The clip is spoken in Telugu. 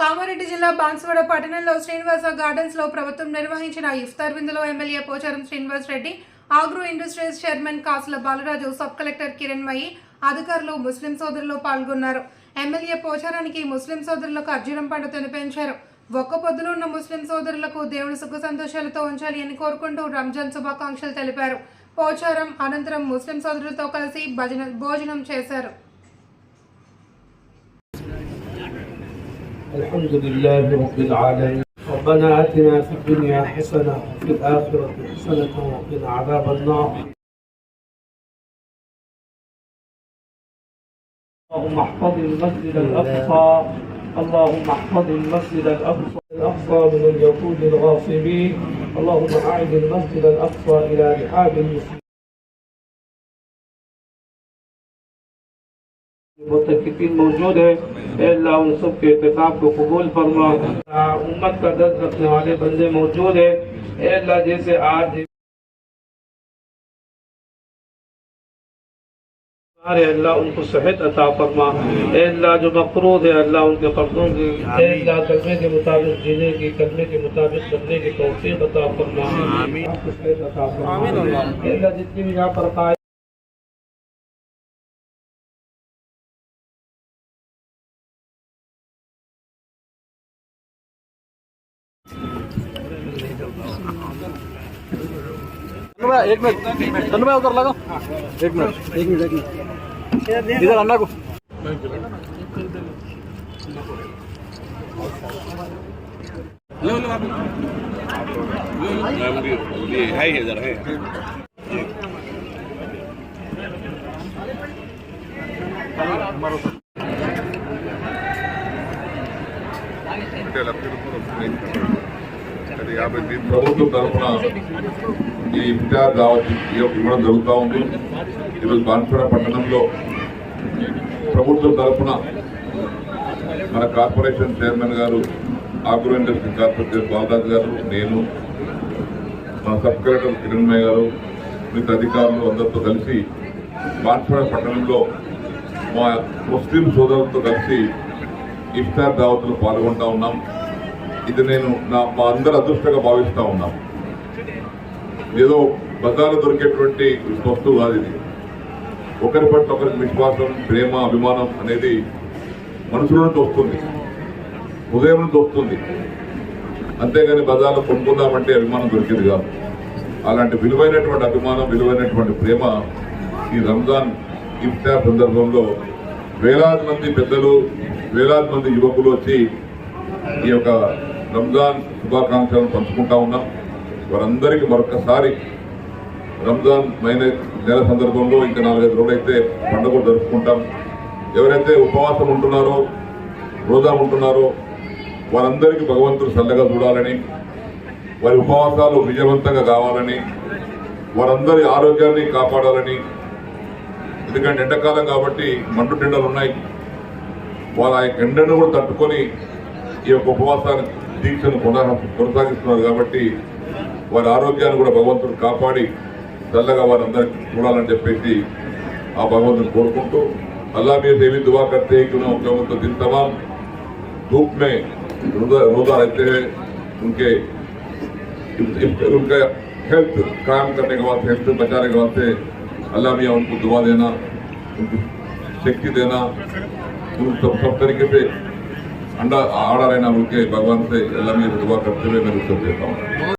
కామారెడ్డి జిల్లా బాన్సువాడ పట్టణంలో శ్రీనివాస గార్డెన్స్లో ప్రభుత్వం నిర్వహించిన ఇఫ్తార్ విందులో MLA Pocharam Srinivas Reddy agro industries chairman Kasula Balaraju sub collector Kiran మయి అధికారులు ముస్లిం సోదరులు పాల్గొన్నారు. ఎమ్మెల్యే పోచారానికి ముస్లిం సోదరులకు అర్జునం పండు తినిపించారు ఒక్క పొద్దులో ఉన్న ముస్లిం సోదరులకు దేవుడి సుఖ సంతోషాలతో ఉంచాలి అని కోరుకుంటూ రంజాన్ శుభాకాంక్షలు తెలిపారు. పోచారం అనంతరం ముస్లిం సోదరులతో కలిసి భజన భోజనం చేశారు. الحمد لله رب العالمين. ربنا آتنا في الدنيا حسنة وفي الآخرة حسنة وقنا عذاب النار. اللهم احفظ المسجد الأقصى. اللهم احفظ المسجد الأقصى. الأقصى من اليهود الغاصبين. اللهم أعد المسجد الأقصى إلى رحاب المسلمين. متقفین موجود ہیں۔ اے اللہ ان سب کے اعتقاب کو قبول فرما۔ امت کا درد رکھنے والے بندے موجود ہیں۔ اے اللہ جیسے آج اے اللہ ان کو صحت عطا فرما۔ اے اللہ جو مقروض ہے اللہ ان کے قبضوں کی۔ اے اللہ کلمے کے مطابق جینے کی کلمے کے مطابق کرنے کی توفیق عطا فرما۔ عطا اے اللہ جتنی بھی یہاں پر एक मिनट धनु उधर लगा एक मिनट एक मिनट एक मिनट। इधर अन्ना को। लो लो आप मैम भी ये है इधर है। डेवलप के ऊपर అంటే యాభై మీ ప్రభుత్వం తరఫున ఈ ఇఫ్తార్ దావత్ ఇవ్వడం జరుగుతూ ఉంది. ఈరోజు బాన్సుర పట్టణంలో ప్రభుత్వం తరఫున మన కార్పొరేషన్ చైర్మన్ గారు ఆగ్రో ఇండస్ట్రీ కార్పొరేటర్ బాలరాజు గారు నేను మన సబ్ కలెక్టర్ కిరణ్మయ్య గారు మిగతా అధికారులు అందరితో కలిసి బాన్సుర పట్టణంలో మా ముస్లిం సోదరులతో కలిసి ఇఫ్తార్ దావత్లో పాల్గొంటా ఉన్నాం. ఇది నేను నా మా అందరి అదృష్టంగా భావిస్తూ ఉన్నాం. ఏదో బజార్లో దొరికేటువంటి వస్తువు కాదు ఇది. ఒకరి పట్ల ఒకరికి విశ్వాసం ప్రేమ అభిమానం అనేది మనసులో నుంచి వస్తుంది. హృదయం నుంచి వస్తుంది. అంతేగాని బజార్లో కొనుక్కుందామంటే అభిమానం దొరికేది కాదు. అలాంటి విలువైనటువంటి అభిమానం విలువైనటువంటి ప్రేమ ఈ రంజాన్ ఇఫ్తార్ సందర్భంలో వేలాది మంది పెద్దలు వేలాది మంది యువకులు వచ్చి ఈ యొక్క రంజాన్ శుభాకాంక్షలను పంచుకుంటా ఉన్నాం. వారందరికీ మరొకసారి రంజాన్ మైన నెల సందర్భంలో ఇంకా నాలుగైదు రోజులైతే పండుగ జరుపుకుంటాం. ఎవరైతే ఉపవాసం ఉంటున్నారో రోజా ఉంటున్నారో వారందరికీ భగవంతుడు చల్లగా చూడాలని వారి ఉపవాసాలు విజయవంతంగా కావాలని వారందరి ఆరోగ్యాన్ని కాపాడాలని. ఎందుకంటే ఎండాకాలం కాబట్టి మండు టెండలు ఉన్నాయి. వాళ్ళ యొక్క ఎండను కూడా తట్టుకొని ఈ యొక్క ఉపవాసాన్ని దీక్షను కొన- కొనసాగిస్తున్నారు కాబట్టి వారి ఆరోగ్యాన్ని కూడా భగవంతుడు కాపాడి చల్లగా వారందరికీ చూడాలని చెప్పేసి ఆ భగవంతుని కోరుకుంటూ अल्लाह में से भी दुआ करते हैं कि उन्हें उनके दिन तमाम धूप में रोजा रोजा रहते हैं उनके उनका हेल्थ कायम करने के वास्ते हेल्थ बचाने के वास्ते अल्लाह मियाँ उनको दुआ देना उनको शक्ति देना उन सब सब तरीके से ಅಂಡ ಆಡರೈನ ಉಳಿಕೆ ಭಗವಂತ ಎಲ್ಲ ಉಡುವಾಕರ್ತೇವೆ ಮೆರುತ್ತದೆ